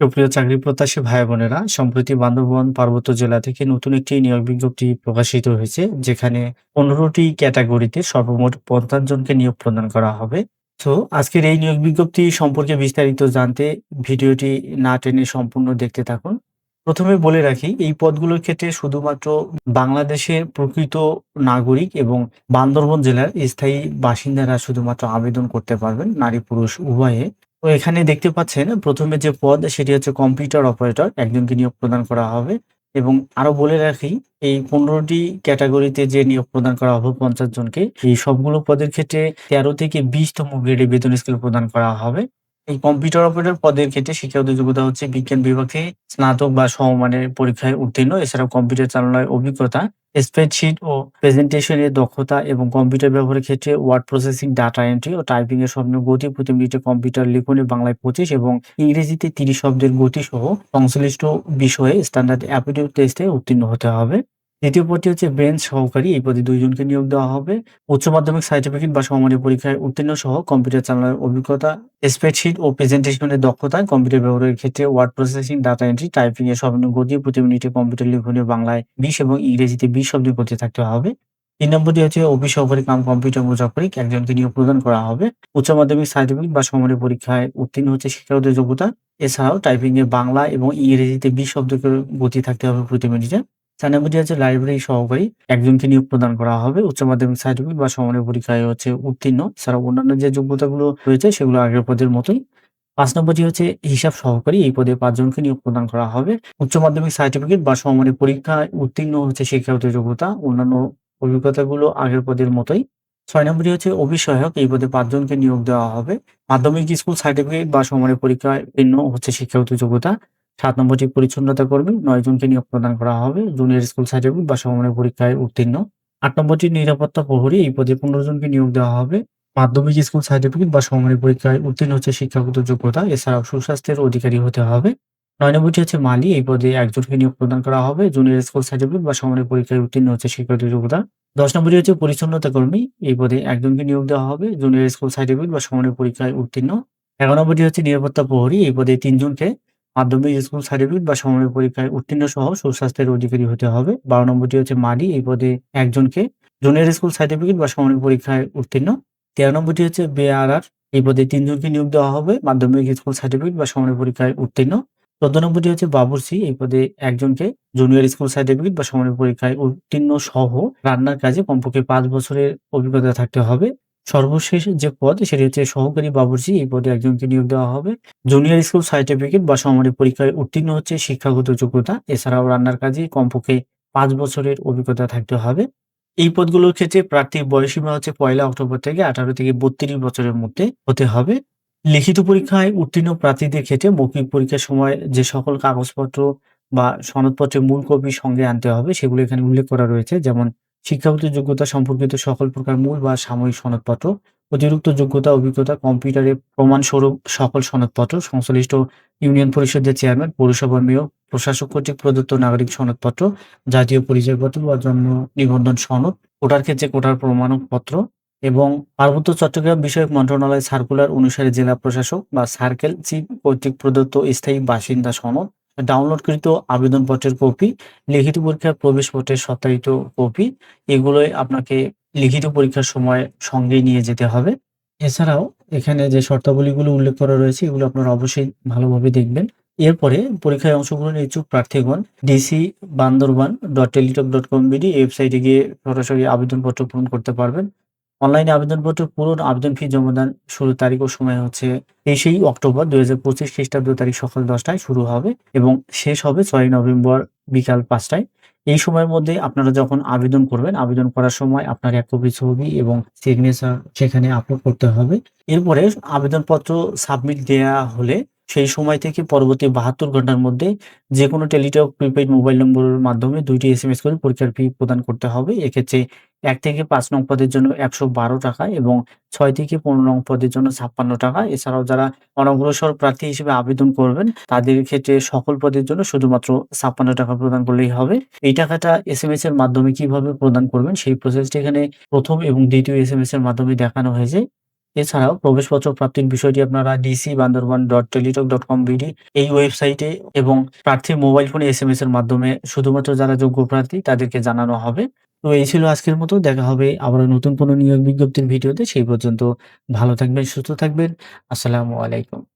সুপ্রিয় চাকরি প্রত্যাশী ভাই বোনেরা, সম্প্রতি বান্দরবান পার্বত্য জেলা থেকে নতুন একটি নিয়োগ বিজ্ঞপ্তি প্রকাশিত হয়েছে, যেখানে পনেরোটি ক্যাটাগরিতে সর্বমোট পঞ্চাশ জনকে নিয়োগ প্রদান করা হবে। তো আজকের এই নিয়োগ বিজ্ঞপ্তি সম্পর্কে বিস্তারিত জানতে ভিডিওটি না টেনে সম্পূর্ণ দেখতে থাকুন। প্রথমে বলে রাখি, এই পদগুলোর ক্ষেত্রে শুধুমাত্র বাংলাদেশের প্রকৃত নাগরিক এবং বান্দরবন জেলার স্থায়ী বাসিন্দারা শুধুমাত্র আবেদন করতে পারবেন, নারী পুরুষ উভয়ে। তো এখানে দেখতে পাচ্ছেন, প্রথমে যে পদ, সেটি হচ্ছে কম্পিউটার অপারেটর একজনকে নিয়োগ প্রদান করা হবে। এবং আরও বলে রাখি, এই পনেরোটি ক্যাটাগরিতে যে নিয়োগ প্রদান করা হবে পঞ্চাশ জনকে, এই সবগুলো পদের ক্ষেত্রে তেরো থেকে বিশতম গ্রেডে বেতন স্কেল প্রদান করা হবে। এই কম্পিউটার অপারেটর পদের ক্ষেত্রে শিক্ষাগত যোগ্যতা হচ্ছে বিজ্ঞান বিভাগে স্নাতক বা সমমানের পরীক্ষায় উত্তীর্ণ। এছাড়াও কম্পিউটার চালানোর অভিজ্ঞতা স্প্রেডশিট ও প্রেজেন্টেশনের দক্ষতা এবং কম্পিউটার ব্যবহারের ক্ষেত্রে ওয়ার্ড প্রসেসিং ডাটা এন্ট্রি ও টাইপিং এর স্বপ্ন গতি প্রতি মিনিটে কম্পিউটার লিখনে বাংলায় পঁচিশ এবং ইংরেজিতে তিরিশ শব্দের গতি সহ সংশ্লিষ্ট বিষয়ে স্ট্যান্ডার্ড অ্যাপিটিউড টেস্টে উত্তীর্ণ হতে হবে। দ্বিতীয় পদটি হচ্ছে বেঞ্চ সহকারী। এই পদে দুইজনকে নিয়োগ দেওয়া হবে। উচ্চ মাধ্যমিক সার্টিফিকেট বা সমমানের পরীক্ষায় উত্তীর্ণ সহ কম্পিউটার চালানোর অভিজ্ঞতা, স্প্রেডশিট ও প্রেজেন্টেশনের দক্ষতা, কম্পিউটার ব্যবহারের ক্ষেত্রে word processing, data entry, typing এর সর্বনিম্ন গতি প্রতি মিনিটে কম্পিউটার লিখনে বাংলায় বিশ এবং ইংরেজিতে বিশ শব্দের গতি থাকতে হবে। তিন নম্বরটি হচ্ছে অফিস সহকারী কাম কম্পিউটার মুজাফরিক। একজনকে নিয়োগ প্রদান করা হবে। উচ্চ মাধ্যমিক সার্টিফিকেট বা সমমানের পরীক্ষায় উত্তীর্ণ হচ্ছে শিক্ষাগত যোগ্যতা। এছাড়াও টাইপিং এ বাংলা এবং ইংরেজিতে বিশ শব্দের গতি থাকতে হবে প্রতি মিনিটে। নম্বরটি হচ্ছে লাইব্রেরি সহকারী। একজনকে নিয়োগ প্রদান করা হবে। উচ্চ মাধ্যমিক সার্টিফিকেট বা সমানের পরীক্ষায় হচ্ছে উত্তীর্ণ। এছাড়াও অন্যান্য যে যোগ্যতাগুলো রয়েছে সেগুলো আগের পদের মতোই। পাঁচ নম্বরটি হচ্ছে হিসাব সহকারী, এই পদে পাঁচজনকে নিয়োগ প্রদান করা হবে। উচ্চ মাধ্যমিক সার্টিফিকেট বা সমমানের পরীক্ষায় উত্তীর্ণ হচ্ছে শিক্ষাগত যোগ্যতা। অন্যান্য অভিজ্ঞতাগুলো আগের পদের মতোই। ছয় নম্বরটি হচ্ছে অভিসহায়ক এই পদে পাঁচজনকে নিয়োগ দেওয়া হবে। মাধ্যমিক স্কুল সার্টিফিকেট বা সমানের পরীক্ষায় উত্তীর্ণ হচ্ছে শিক্ষাগত যোগ্যতা। সাত নম্বর নম্বরটি পরিচ্ছন্নতা কর্মী নয় জনকে নিয়োগ প্রদান করা হবে, জুনিয়র স্কুল সার্টিফিকেট বা সমমানের পরীক্ষায় উত্তীর্ণ। আট নম্বরটি নিরাপত্তা প্রহরী, এই পদে পনেরো জনকে নিয়োগ দেওয়া হবে। মাধ্যমিক স্কুল সার্টিফিকেট বা সমমানের পরীক্ষায় উত্তীর্ণ হচ্ছে শিক্ষাগত যোগ্যতা, এছাড়াও সুস্বাস্থ্যের অধিকারী হতে হবে। নয় নম্বরটি হচ্ছে মালি, এই পদে একজনকে নিয়োগ প্রদান করা হবে, জুনিয়র স্কুল সার্টিফিকেট বা সমমানের পরীক্ষায় উত্তীর্ণ হচ্ছে শিক্ষাগত যোগ্যতা। দশ নম্বরটি হচ্ছে পরিচ্ছন্নতা কর্মী, এই পদে একজনকে নিয়োগ দেওয়া হবে, জুনিয়র স্কুল সার্টিফিকেট বা সমমানের পরীক্ষায় উত্তীর্ণ। এগারো নম্বরটি হচ্ছে নিরাপত্তা প্রহরী, এই পদে তিনজনকে মাধ্যমিক স্কুল সার্টিফিকেট বা সমমানের পরীক্ষায় উত্তীর্ণ সহ সুস্বাস্থ্যের অধিকারী হতে হবে। বারো নম্বরটি হচ্ছে মালি, এই পদে একজনকে জুনিয়র স্কুল সার্টিফিকেট বা সমমানের পরীক্ষায় উত্তীর্ণ। তেরো নম্বরটি হচ্ছে বেআরআর এই পদে তিনজনকে নিয়োগ দেওয়া হবে, মাধ্যমিক স্কুল সার্টিফিকেট বা সমমানের পরীক্ষায় উত্তীর্ণ। চোদ্দ নম্বরটি হচ্ছে বাবুর্চি এই পদে একজনকে জুনিয়র স্কুল সার্টিফিকেট বা সমমানের পরীক্ষায় উত্তীর্ণ সহ রান্নার কাজে কমপক্ষে পাঁচ বছরের অভিজ্ঞতা থাকতে হবে। সর্বশেষ যে পদ, সেটি হচ্ছে সহকারী বাবুর্চি। এই পদে একজনকে নিয়োগ দেওয়া হবে। জুনিয়র স্কুল সার্টিফিকেট বা সমমানের পরীক্ষায় উত্তীর্ণ হচ্ছে শিক্ষাগত যোগ্যতা। এছাড়াও রান্নার কাজে কমপক্ষে পাঁচ বছরের অভিজ্ঞতা থাকতে হবে। এই পদগুলোর ক্ষেত্রে প্রার্থীর বয়সীমা হচ্ছে পয়লা অক্টোবর থেকে আঠারো থেকে বত্রিশ বছরের মধ্যে হতে হবে। লিখিত পরীক্ষায় উত্তীর্ণ প্রার্থীদের ক্ষেত্রে মৌখিক পরীক্ষার সময় যে সকল কাগজপত্র বা সনদপত্রের মূল কপি সঙ্গে আনতে হবে, সেগুলো এখানে উল্লেখ করা রয়েছে। যেমন শিক্ষাগত যোগ্যতা সম্পর্কিত সকল প্রকার মূল বা সাময়িক সনদপত্র, অতিরিক্ত যোগ্যতা, অভিজ্ঞতা, কম্পিউটারে প্রমাণস্বরূপ সকল সনদপত্র, সংশ্লিষ্ট ইউনিয়ন পরিষদের চেয়ারম্যান, পৌরসভার মেয়র, প্রশাসক কর্তৃক প্রদত্ত নাগরিক সনদপত্র, জাতীয় পরিচয়পত্র বা জন্ম নিবন্ধন সনদ কোটার ক্ষেত্রে কোটার প্রমাণপত্র এবং পার্বত্য চট্টগ্রাম বিষয়ক মন্ত্রণালয় সার্কুলার অনুসারে জেলা প্রশাসক বা সার্কেল চিফ কর্তৃক প্রদত্ত স্থায়ী বাসিন্দা সনদ ডাউনলোডকৃত আবেদনপত্রের কপি লিখিত পরীক্ষার প্রবেশপত্রের সত্যায়িত কপি এগুলোই আপনাকে লিখিত পরীক্ষার সময় সঙ্গেই নিয়ে যেতে হবে। এছাড়াও এখানে যে শর্তাবলীগুলো উল্লেখ করা রয়েছে, এগুলো আপনারা অবশ্যই ভালোভাবে দেখবেন। এরপরে পরীক্ষায় অংশগ্রহণের ইচ্ছুক প্রার্থীগণ DC Bandarban dot Teletalk dot com BD ওয়েবসাইটে গিয়ে সরাসরি আবেদনপত্র পূরণ করতে পারবেন। অনলাইনে আবেদনপত্র পূরণ, আবেদন ফি জমাদান শুরু তারিখ ও সময় হচ্ছে তেইশেই অক্টোবর দুই হাজার পঁচিশ খ্রিস্টাব্দ তারিখ সকাল দশটায় শুরু হবে এবং শেষ হবে ছয় নভেম্বর বিকাল পাঁচটায়। এই সময়ের মধ্যে আপনারা যখন আবেদন করবেন, আবেদন করার সময় আপনার এক কপি ছবি এবং সিগনেচার সেখানে আপলোড করতে হবে। এরপরে আবেদনপত্র সাবমিট দেয়া হলে সেই সময় থেকে পরবর্তী বাহাত্তর ঘণ্টার মধ্যে যে কোনো টেলিটক, প্রিপেইড মোবাইল নম্বরের মাধ্যমে দুইটি এস এম এস করে পরীক্ষার ফি প্রদান করতে হবে। এক্ষেত্রে এক থেকে পাঁচ নং পদের জন্য একশো বারো টাকা এবং ছয় থেকে পনেরো নং পদের জন্য ছাপ্পান্ন টাকা। এছাড়াও যারা অনগ্রসর প্রার্থী হিসেবে আবেদন করবেন, তাদের ক্ষেত্রে সকল পদের জন্য শুধুমাত্র ছাপ্পান্ন টাকা প্রদান করলেই হবে। এই টাকাটা এস এম এস এর মাধ্যমে কীভাবে প্রদান করবেন, সেই প্রসেসটি এখানে প্রথম এবং দ্বিতীয় এস এম এস এর মাধ্যমে দেখানো হয়েছে। এছাড়াও প্রবেশপত্র প্রাপ্তির বিষয়টি আপনারা DC Bandarban dot Teletalk dot com BD এই ওয়েবসাইটে এবং প্রার্থীর মোবাইল ফোনে এস এম এস এর মাধ্যমে শুধুমাত্র যারা যোগ্য প্রার্থী তাদেরকে জানানো হবে। তো এই ছিল আজকের মতো। দেখা হবে আবার নতুন কোনো নিয়োগ বিজ্ঞপ্তির ভিডিওতে। সেই পর্যন্ত ভালো থাকবেন, সুস্থ থাকবেন। আসসালামু আলাইকুম।